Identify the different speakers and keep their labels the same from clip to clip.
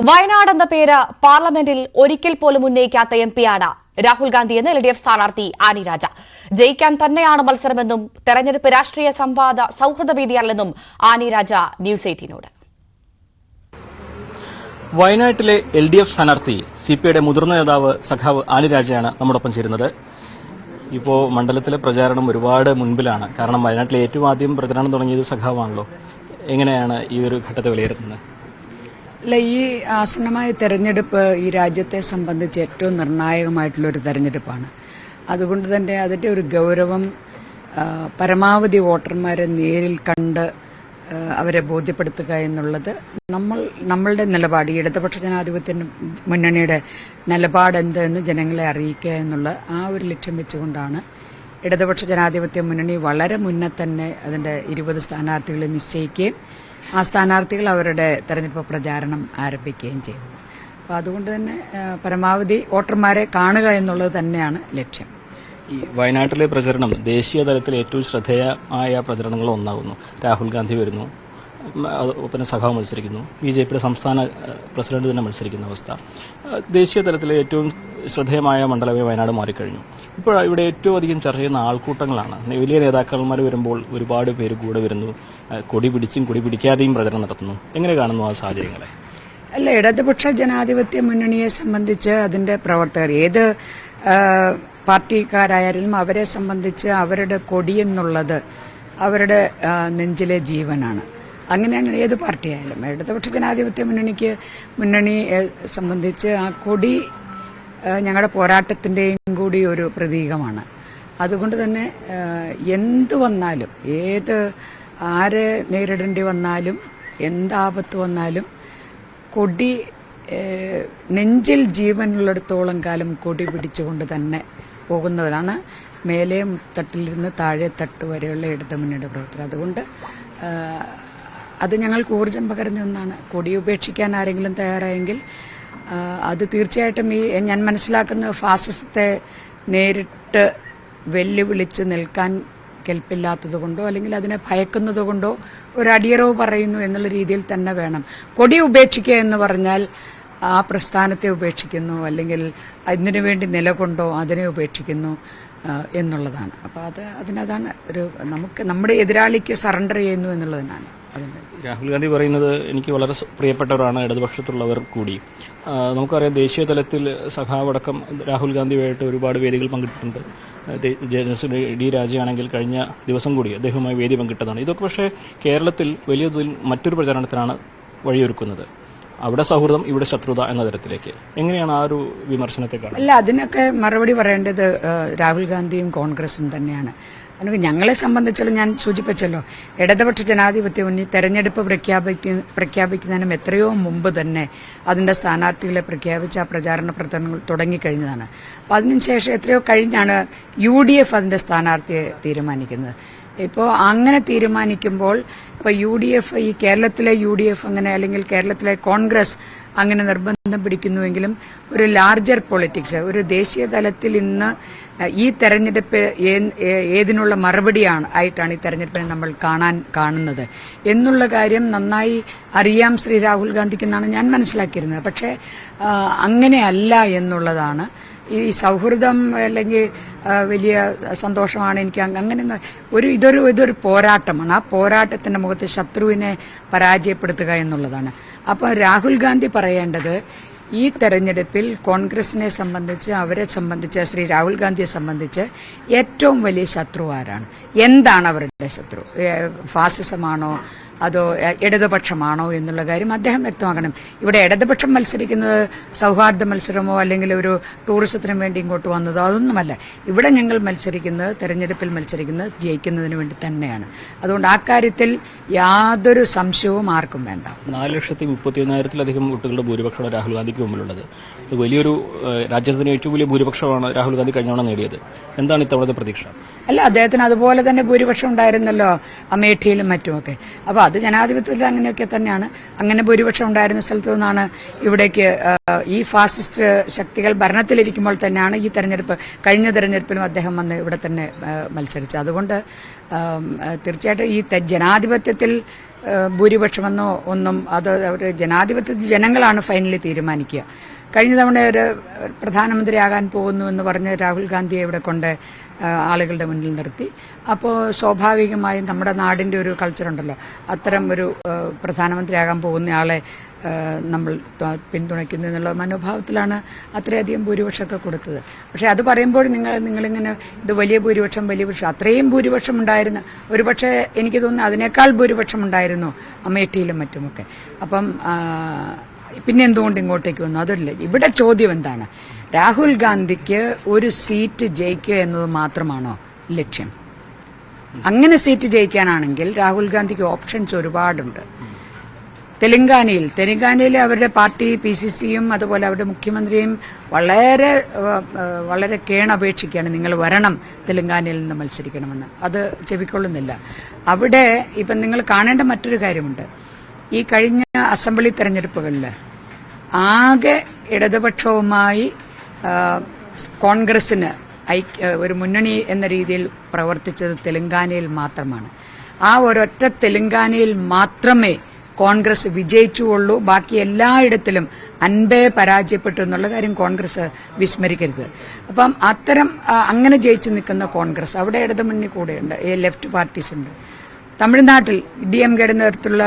Speaker 1: വയനാട് എന്ന പേര് പാർലമെന്റിൽ ഒരിക്കൽ പോലും ഉന്നയിക്കാത്ത എം പിയാണ് രാഹുൽ ഗാന്ധി എന്ന് എൽ ഡി എഫ് സ്ഥാനാർത്ഥി ആനി രാജ. ജയിക്കാൻ തന്നെയാണ് മത്സരമെന്നും തെരഞ്ഞെടുപ്പ് രാഷ്ട്രീയ സംവാദ സൌഹൃദ വേദിയല്ലെന്നും ആനി രാജ ന്യൂസ് എയ്റ്റീനോട്.
Speaker 2: വയനാട്ടിലെ എൽ ഡി എഫ് സ്ഥാനാർത്ഥി സി പി ഐയുടെ മുതിർന്ന നേതാവ് സഖാവ് ആനിരാജയാണ് നമ്മോടൊപ്പം ചേരുന്നത്. ഇപ്പോൾ മണ്ഡലത്തിലെ പ്രചാരണം ഒരുപാട് മുൻപിലാണ്. കാരണം വയനാട്ടിലെ ഏറ്റവും ആദ്യം പ്രചരണം തുടങ്ങിയത് സഖാവാണല്ലോ. എങ്ങനെയാണ് ഈ ഒരു ഘട്ടത്തെ വിലയിരുത്തുന്നത്?
Speaker 3: അല്ല ഈ ആസന്നമായ തെരഞ്ഞെടുപ്പ് ഈ രാജ്യത്തെ സംബന്ധിച്ച് ഏറ്റവും നിർണായകമായിട്ടുള്ള ഒരു തെരഞ്ഞെടുപ്പാണ്. അതുകൊണ്ട് തന്നെ അതിന്റെ ഒരു ഗൗരവം പരമാവധി വോട്ടർമാരെ നേരിൽ കണ്ട് അവരെ ബോധ്യപ്പെടുത്തുക എന്നുള്ളത് നമ്മൾ നമ്മളുടെ നിലപാട് ഈ ഇടതുപക്ഷ ജനാധിപത്യ മുന്നണിയുടെ നിലപാട് എന്തെന്ന് ജനങ്ങളെ അറിയിക്കുക എന്നുള്ള ആ ഒരു ലക്ഷ്യം വെച്ചുകൊണ്ടാണ് ഇടതുപക്ഷ ജനാധിപത്യ മുന്നണി വളരെ മുന്നേ തന്നെ അതിന്റെ ഇരുപത് സ്ഥാനാർത്ഥികളെ നിശ്ചയിക്കുകയും ആ സ്ഥാനാർത്ഥികൾ അവരുടെ തെരഞ്ഞെടുപ്പ് പ്രചാരണം ആരംഭിക്കുകയും ചെയ്തു. അപ്പോൾ അതുകൊണ്ട് തന്നെ പരമാവധി വോട്ടർമാരെ കാണുക എന്നുള്ളത് തന്നെയാണ് ലക്ഷ്യം.
Speaker 2: ഈ വയനാട്ടിലെ പ്രചരണം ദേശീയ തലത്തിൽ ഏറ്റവും ശ്രദ്ധേയമായ പ്രചരണങ്ങൾ ഒന്നാകുന്നു. രാഹുൽ ഗാന്ധി വരുന്നു. ഒപ്പം സഖാവ് മത്സരിക്കുന്നു. ബി ജെ പിയുടെ സംസ്ഥാന പ്രസിഡന്റ് തന്നെ മത്സരിക്കുന്ന അവസ്ഥ. ദേശീയ തലത്തിലെ ഏറ്റവും ശ്രദ്ധേയമായ മണ്ഡലമേ വയനാട് മാറിക്കഴിഞ്ഞു. ഇപ്പോൾ ഇവിടെ ഏറ്റവും അധികം ചർച്ച ചെയ്യുന്ന ആൾക്കൂട്ടങ്ങളാണ്. വലിയ നേതാക്കന്മാർ വരുമ്പോൾ ഒരുപാട് പേര് കൂടെ വരുന്നു. കൊടി പിടിച്ചും കൊടി പിടിക്കാതെയും പ്രചരണം നടത്തുന്നു. എങ്ങനെ കാണുന്നു ആ സാഹചര്യങ്ങളെ?
Speaker 3: അല്ല ഇടതുപക്ഷ ജനാധിപത്യ മുന്നണിയെ സംബന്ധിച്ച് അതിന്റെ പ്രവർത്തകർ ഏത് പാർട്ടിക്കാരായാലും അവരെ സംബന്ധിച്ച് അവരുടെ കൊടിയെന്നുള്ളത് അവരുടെ നെഞ്ചിലെ ജീവനാണ്. അങ്ങനെയാണ് ഏത് പാർട്ടിയായാലും. ഇടതുപക്ഷ ജനാധിപത്യ മുന്നണിക്ക് മുന്നണി സംബന്ധിച്ച് ആ കൊടി ഞങ്ങളുടെ പോരാട്ടത്തിന്റെയും കൂടി ഒരു പ്രതീകമാണ്. അതുകൊണ്ട് തന്നെ എന്ത് വന്നാലും ഏത് ആരെ നേരിടേണ്ടി വന്നാലും എന്താപത്ത് വന്നാലും കൊടി നെഞ്ചിൽ ജീവനുള്ളിടത്തോളം കാലം കൊടി പിടിച്ചുകൊണ്ട് തന്നെ പോകുന്നവരാണ്. മേലെ തട്ടിലിരുന്ന് താഴെ തട്ട് വരെയുള്ള ഇടത് മുന്നണിയുടെ പ്രവർത്തനം അതുകൊണ്ട് അത് ഞങ്ങൾക്ക് ഊർജം പകരുന്ന ഒന്നാണ്. കൊടി ഉപേക്ഷിക്കാൻ ആരെങ്കിലും തയ്യാറായെങ്കിൽ അത് തീർച്ചയായിട്ടും ഈ ഞാൻ മനസ്സിലാക്കുന്ന ഫാസിസത്തെ നേരിട്ട് വെല്ലുവിളിച്ച് നിൽക്കാൻ കെൽപ്പില്ലാത്തത് കൊണ്ടോ അല്ലെങ്കിൽ അതിനെ ഭയക്കുന്നത് കൊണ്ടോ ഒരു അടിയറവ് പറയുന്നു എന്നുള്ള രീതിയിൽ തന്നെ വേണം. കൊടി ഉപേക്ഷിക്കുക എന്ന് പറഞ്ഞാൽ ആ പ്രസ്ഥാനത്തെ ഉപേക്ഷിക്കുന്നു അല്ലെങ്കിൽ അതിനു വേണ്ടി നിലകൊണ്ടോ അതിനെ ഉപേക്ഷിക്കുന്നു എന്നുള്ളതാണ്. അപ്പോൾ അത് അതിനതാണ് ഒരു നമുക്ക് നമ്മുടെ എതിരാളിക്ക് സറണ്ടർ ചെയ്യുന്നു എന്നുള്ളതിനാണ്.
Speaker 2: രാഹുൽ ഗാന്ധി പറയുന്നത് എനിക്ക് വളരെ പ്രിയപ്പെട്ടവരാണ് ഇടതുപക്ഷത്തുള്ളവർ കൂടി. നമുക്കറിയാം ദേശീയ തലത്തിൽ സഖാവടക്കം രാഹുൽ ഗാന്ധിയുമായിട്ട് ഒരുപാട് വേദികൾ പങ്കിട്ടിട്ടുണ്ട്. ഡി രാജയാണെങ്കിൽ കഴിഞ്ഞ ദിവസം കൂടി അദ്ദേഹവുമായി വേദി പങ്കിട്ടതാണ്. ഇതൊക്കെ പക്ഷേ കേരളത്തിൽ വലിയ തോതിൽ മറ്റൊരു പ്രചാരണത്തിനാണ് വഴിയൊരുക്കുന്നത്. അവിടെ സൗഹൃദം ഇവിടെ ശത്രുത എന്ന തരത്തിലേക്ക്. എങ്ങനെയാണ് ആ ഒരു വിമർശനത്തെ കാണുന്നത്?
Speaker 3: അല്ല അതിനൊക്കെ മറുപടി പറയേണ്ടത് രാഹുൽ ഗാന്ധിയും കോൺഗ്രസും തന്നെയാണ്. അതിന് ഞങ്ങളെ സംബന്ധിച്ചുള്ള ഞാൻ സൂചിപ്പിച്ചല്ലോ. ഇടതുപക്ഷ ജനാധിപത്യ മുന്നണി തെരഞ്ഞെടുപ്പ് പ്രഖ്യാപിക്ക പ്രഖ്യാപിക്കുന്നതിനും എത്രയോ മുമ്പ് തന്നെ അതിന്റെ സ്ഥാനാർത്ഥികളെ പ്രഖ്യാപിച്ച പ്രചാരണ പ്രവർത്തനങ്ങൾ തുടങ്ങിക്കഴിഞ്ഞതാണ്. അപ്പോൾ അതിനുശേഷം എത്രയോ കഴിഞ്ഞാണ് യു ഡി എഫ് അതിന്റെ സ്ഥാനാർത്ഥിയെ തീരുമാനിക്കുന്നത്. ഇപ്പോൾ അങ്ങനെ തീരുമാനിക്കുമ്പോൾ ഇപ്പോൾ യു ഡി എഫ് ഈ കേരളത്തിലെ യു ഡി എഫ് അങ്ങനെ അല്ലെങ്കിൽ കേരളത്തിലെ കോൺഗ്രസ് അങ്ങനെ നിർബന്ധം പിടിക്കുന്നുവെങ്കിലും ഒരു ലാർജർ പൊളിറ്റിക്സ് ഒരു ദേശീയ തലത്തിൽ ഇന്ന് ഈ തെരഞ്ഞെടുപ്പ് ഏതിനുള്ള മറുപടിയാണ് ആയിട്ടാണ് ഈ തെരഞ്ഞെടുപ്പിനെ നമ്മൾ കാണാൻ കാണുന്നത്. എന്നുള്ള കാര്യം നന്നായി അറിയാം ശ്രീ രാഹുൽ ഗാന്ധിക്ക് എന്നാണ് ഞാൻ മനസ്സിലാക്കിയിരുന്നത്. പക്ഷേ അങ്ങനെയല്ല എന്നുള്ളതാണ് ഈ സൗഹൃദം അല്ലെങ്കിൽ വലിയ സന്തോഷമാണ് എനിക്ക് അങ്ങനെ ഒരു ഇതൊരു ഇതൊരു പോരാട്ടമാണ്. ആ പോരാട്ടത്തിന്റെ മുഖത്ത് ശത്രുവിനെ പരാജയപ്പെടുത്തുക എന്നുള്ളതാണ്. അപ്പോൾ രാഹുൽ ഗാന്ധി പറയേണ്ടത് ഈ തെരഞ്ഞെടുപ്പിൽ കോൺഗ്രസിനെ സംബന്ധിച്ച് അവരെ സംബന്ധിച്ച് ശ്രീ രാഹുൽ ഗാന്ധിയെ സംബന്ധിച്ച് ഏറ്റവും വലിയ ശത്രു ആരാണ്? എന്താണ് അവരുടെ ശത്രു? ഫാസിസമാണോ? അതോ ഇടതുപക്ഷമാണോ എന്നുള്ള കാര്യം അദ്ദേഹം വ്യക്തമാക്കണം. ഇവിടെ ഇടതുപക്ഷം മത്സരിക്കുന്നത് സൗഹാർദ്ദ മത്സരമോ അല്ലെങ്കിൽ ഒരു ടൂറിസത്തിന് വേണ്ടി ഇങ്ങോട്ട് വന്നതോ അതൊന്നുമല്ല. ഇവിടെ ഞങ്ങൾ മത്സരിക്കുന്നത് തെരഞ്ഞെടുപ്പിൽ മത്സരിക്കുന്നത് ജയിക്കുന്നതിന് വേണ്ടി തന്നെയാണ്. അതുകൊണ്ട് ആ കാര്യത്തിൽ യാതൊരു സംശയവും ആർക്കും വേണ്ട.
Speaker 2: നാല് ലക്ഷത്തി മുപ്പത്തി ഒന്നായിരത്തിലധികം വോട്ടുകളുടെ ഭൂരിപക്ഷമാണ് രാഹുൽ ഗാന്ധിക്ക് മുമ്പിലുള്ളത്. വലിയൊരു രാജ്യത്തിന് ഏറ്റവും വലിയ ഭൂരിപക്ഷമാണ് രാഹുൽ ഗാന്ധി കഴിഞ്ഞവണ നേടിയത്. എന്താണ് ഇത്തവണത്തെ പ്രതീക്ഷ?
Speaker 3: അല്ല അദ്ദേഹത്തിന് അതുപോലെ തന്നെ ഭൂരിപക്ഷം ഉണ്ടായിരുന്നല്ലോ അമേഠിയിലും മറ്റുമൊക്കെ. അപ്പോൾ അത് ജനാധിപത്യത്തിൽ അങ്ങനെയൊക്കെ തന്നെയാണ്. അങ്ങനെ ഭൂരിപക്ഷം ഉണ്ടായിരുന്ന സ്ഥലത്തു നിന്നാണ് ഇവിടേക്ക് ഈ ഫാസിസ്റ്റ് ശക്തികൾ ഭരണത്തിലിരിക്കുമ്പോൾ തന്നെയാണ് ഈ തെരഞ്ഞെടുപ്പ് കഴിഞ്ഞ തെരഞ്ഞെടുപ്പിലും അദ്ദേഹം വന്ന് ഇവിടെ തന്നെ മത്സരിച്ചത്. അതുകൊണ്ട് തീർച്ചയായിട്ടും ഈ ജനാധിപത്യത്തിൽ ഭൂരിപക്ഷമെന്നോ ഒന്നും അത് ഒരു ജനാധിപത്യ ജനങ്ങളാണ് ഫൈനലി തീരുമാനിക്കുക. കഴിഞ്ഞ തവണ ഒരു പ്രധാനമന്ത്രിയാകാൻ പോകുന്നു എന്ന് പറഞ്ഞ് രാഹുൽ ഗാന്ധിയെ ഇവിടെ കൊണ്ട് ആളുകളുടെ മുന്നിൽ നിർത്തി. അപ്പോൾ സ്വാഭാവികമായും നമ്മുടെ നാടിന്റെ ഒരു കൾച്ചറുണ്ടല്ലോ അത്തരം ഒരു പ്രധാനമന്ത്രിയാകാൻ പോകുന്ന ആളെ ഏഹ്, നമ്മൾ ത- പിന്തുണയ്ക്കുന്നു എന്നുള്ള മനോഭാവത്തിലാണ് അത്രയധികം ഭൂരിപക്ഷമൊക്കെ കൊടുത്തത്. പക്ഷേ അത് പറയുമ്പോൾ നിങ്ങൾ നിങ്ങളിങ്ങനെ ഇത് വലിയ ഭൂരിപക്ഷം വലിയ ഭൂരിപക്ഷം അത്രയും ഭൂരിപക്ഷം ഉണ്ടായിരുന്നു ഒരുപക്ഷെ എനിക്ക് തോന്നുന്നു അതിനേക്കാൾ ഭൂരിപക്ഷം ഉണ്ടായിരുന്നു അമേഠിയിലും മറ്റുമൊക്കെ. അപ്പം പിന്നെ എന്തുകൊണ്ട് ഇങ്ങോട്ടേക്ക് വന്നു? അതല്ല ഇവിടെ ചോദ്യം എന്താണ്? രാഹുൽ ഗാന്ധിക്ക് ഒരു സീറ്റ് ജയിക്കുക എന്നത് മാത്രമാണോ ലക്ഷ്യം? അങ്ങനെ സീറ്റ് ജയിക്കാനാണെങ്കിൽ രാഹുൽ ഗാന്ധിക്ക് ഓപ്ഷൻസ് ഒരുപാടുണ്ട്. തെലങ്കാനയിൽ. തെലങ്കാനയിൽ അവരുടെ പാർട്ടി പി സി സിയും അതുപോലെ അവരുടെ മുഖ്യമന്ത്രിയും വളരെ വളരെ കേണപേക്ഷിക്കുകയാണ്. നിങ്ങൾ വരണം തെലങ്കാനയിൽ നിന്ന് മത്സരിക്കണമെന്ന്. അത് ചെവിക്കൊള്ളുന്നില്ല. അവിടെ ഇപ്പം നിങ്ങൾ കാണേണ്ട മറ്റൊരു കാര്യമുണ്ട്. ഈ കഴിഞ്ഞ അസംബ്ലി തെരഞ്ഞെടുപ്പുകളിൽ ആകെ ഇടതുപക്ഷവുമായി കോൺഗ്രസിന് ഒരു മുന്നണി എന്ന രീതിയിൽ പ്രവർത്തിച്ചത് തെലങ്കാനയിൽ മാത്രമാണ്. ആ ഒരൊറ്റ തെലങ്കാനയിൽ മാത്രമേ കോൺഗ്രസ് വിജയിച്ചുള്ളൂ ബാക്കി എല്ലായിടത്തിലും അൻപേ പരാജയപ്പെട്ടു എന്നുള്ള കാര്യം കോൺഗ്രസ് വിസ്മരിക്കരുത്. അപ്പം അത്തരം അങ്ങനെ ജയിച്ചു നിൽക്കുന്ന കോൺഗ്രസ് അവിടെ ഇടതുമുന്നണി കൂടെയുണ്ട്. ഈ ലെഫ്റ്റ് പാർട്ടീസ് ഉണ്ട് തമിഴ്നാട്ടിൽ ഡി എം കെയുടെ നേതൃത്വത്തിലുള്ള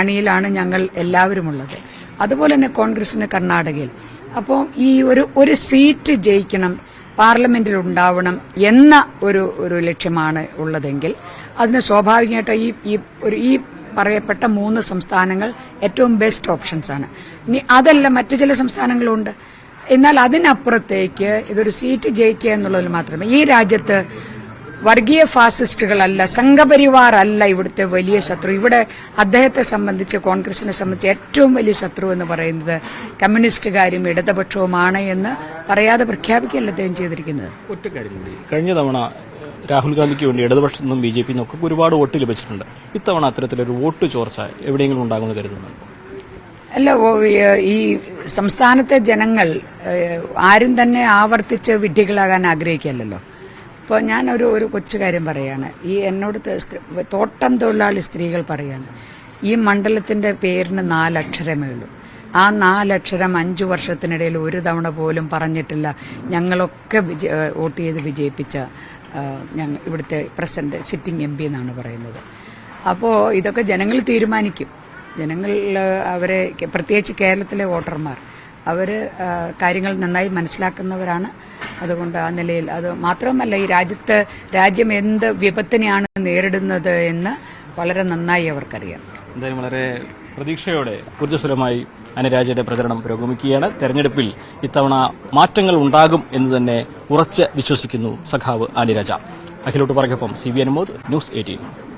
Speaker 3: അണിയിലാണ് ഞങ്ങൾ എല്ലാവരുമുള്ളത്. അതുപോലെ തന്നെ കോൺഗ്രസിന് കർണാടകയിൽ. അപ്പോൾ ഈ ഒരു ഒരു സീറ്റ് ജയിക്കണം പാർലമെന്റിൽ ഉണ്ടാവണം എന്ന ഒരു ഒരു ലക്ഷ്യമാണ് ഉള്ളതെങ്കിൽ അതിന് സ്വാഭാവികമായിട്ട് ഈ ഈ ഒരു ഈ പറയപ്പെട്ട മൂന്ന് സംസ്ഥാനങ്ങൾ ഏറ്റവും ബെസ്റ്റ് ഓപ്ഷൻസ് ആണ്. ഇനി അതല്ല മറ്റു ചില സംസ്ഥാനങ്ങളുണ്ട്. എന്നാൽ അതിനപ്പുറത്തേക്ക് ഇതൊരു സീറ്റ് ജയിക്കുക എന്നുള്ളതിൽ മാത്രമേ. ഈ രാജ്യത്ത് വർഗീയ ഫാസിസ്റ്റുകളല്ല സംഘപരിവാർ അല്ല ഇവിടുത്തെ വലിയ ശത്രു. ഇവിടെ അദ്ദേഹത്തെ സംബന്ധിച്ച് കോൺഗ്രസിനെ സംബന്ധിച്ച് ഏറ്റവും വലിയ ശത്രു എന്ന് പറയുന്നത് കമ്മ്യൂണിസ്റ്റുകാരും ഇടതുപക്ഷവുമാണ് എന്ന് പറയാതെ പ്രഖ്യാപിക്കുകയല്ല അദ്ദേഹം ചെയ്തിരിക്കുന്നത്.
Speaker 2: കഴിഞ്ഞ തവണ രാഹുൽ ഗാന്ധിക്ക് വേണ്ടി ഇടതുപക്ഷത്തു നിന്നും ബി ജെ പി നിന്നൊക്കെ ഒരുപാട് വോട്ട് ലഭിച്ചിട്ടുണ്ട്. ഇത്തവണ അത്തരത്തിലൊരു വോട്ട് ചോർച്ച എവിടെയെങ്കിലും ഉണ്ടാകുമെന്ന് കരുതുന്നുണ്ടോ?
Speaker 3: അല്ല ഈ- സംസ്ഥാനത്തെ ജനങ്ങൾ ആരും തന്നെ ആവർത്തിച്ച് വിഡ്ഢികളാകാൻ ആഗ്രഹിക്കില്ലല്ലോ ഇപ്പോൾ ഞാനൊരു ഒരു കൊച്ചു കാര്യം പറയാണ്. ഈ എന്നോട് തോട്ടം തൊഴിലാളി സ്ത്രീകൾ പറയാണ് ഈ മണ്ഡലത്തിന്റെ പേരിന് നാലക്ഷരമേ ഉള്ളൂ. ആ നാലക്ഷരം അഞ്ചു വർഷത്തിനിടയിൽ ഒരു തവണ പോലും പറഞ്ഞിട്ടില്ല ഞങ്ങളൊക്കെ വോട്ട് ചെയ്ത് വിജയിപ്പിച്ച ഞങ്ങൾ ഇവിടുത്തെ പ്രസിഡന്റ് സിറ്റിംഗ് എം പി എന്നാണ് പറയുന്നത്. അപ്പോൾ ഇതൊക്കെ ജനങ്ങൾ തീരുമാനിക്കും. ജനങ്ങൾ അവരെ പ്രത്യേകിച്ച് കേരളത്തിലെ വോട്ടർമാർ അവർ കാര്യങ്ങൾ നന്നായി മനസ്സിലാക്കുന്നവരാണ്. അതുകൊണ്ട് ആ നിലയിൽ അത് മാത്രമല്ല ഈ രാജ്യത്ത് രാജ്യം എന്ത് വിപത്തിനെയാണ് നേരിടുന്നത് എന്ന് വളരെ നന്നായി അവർക്കറിയാം.
Speaker 2: എന്തായാലും വളരെ പ്രതീക്ഷയോടെ ഊർജസ്വലമായി അനുരാജയുടെ പ്രചരണം പുരോഗമിക്കുകയാണ്. തെരഞ്ഞെടുപ്പിൽ ഇത്തവണ മാറ്റങ്ങൾ ഉണ്ടാകും എന്ന് തന്നെ ഉറച്ച് വിശ്വസിക്കുന്നു സഖാവ് അനുരാജ അഖിലോട്ട് പറഞ്ഞപ്പം C V Anumod news eighteen.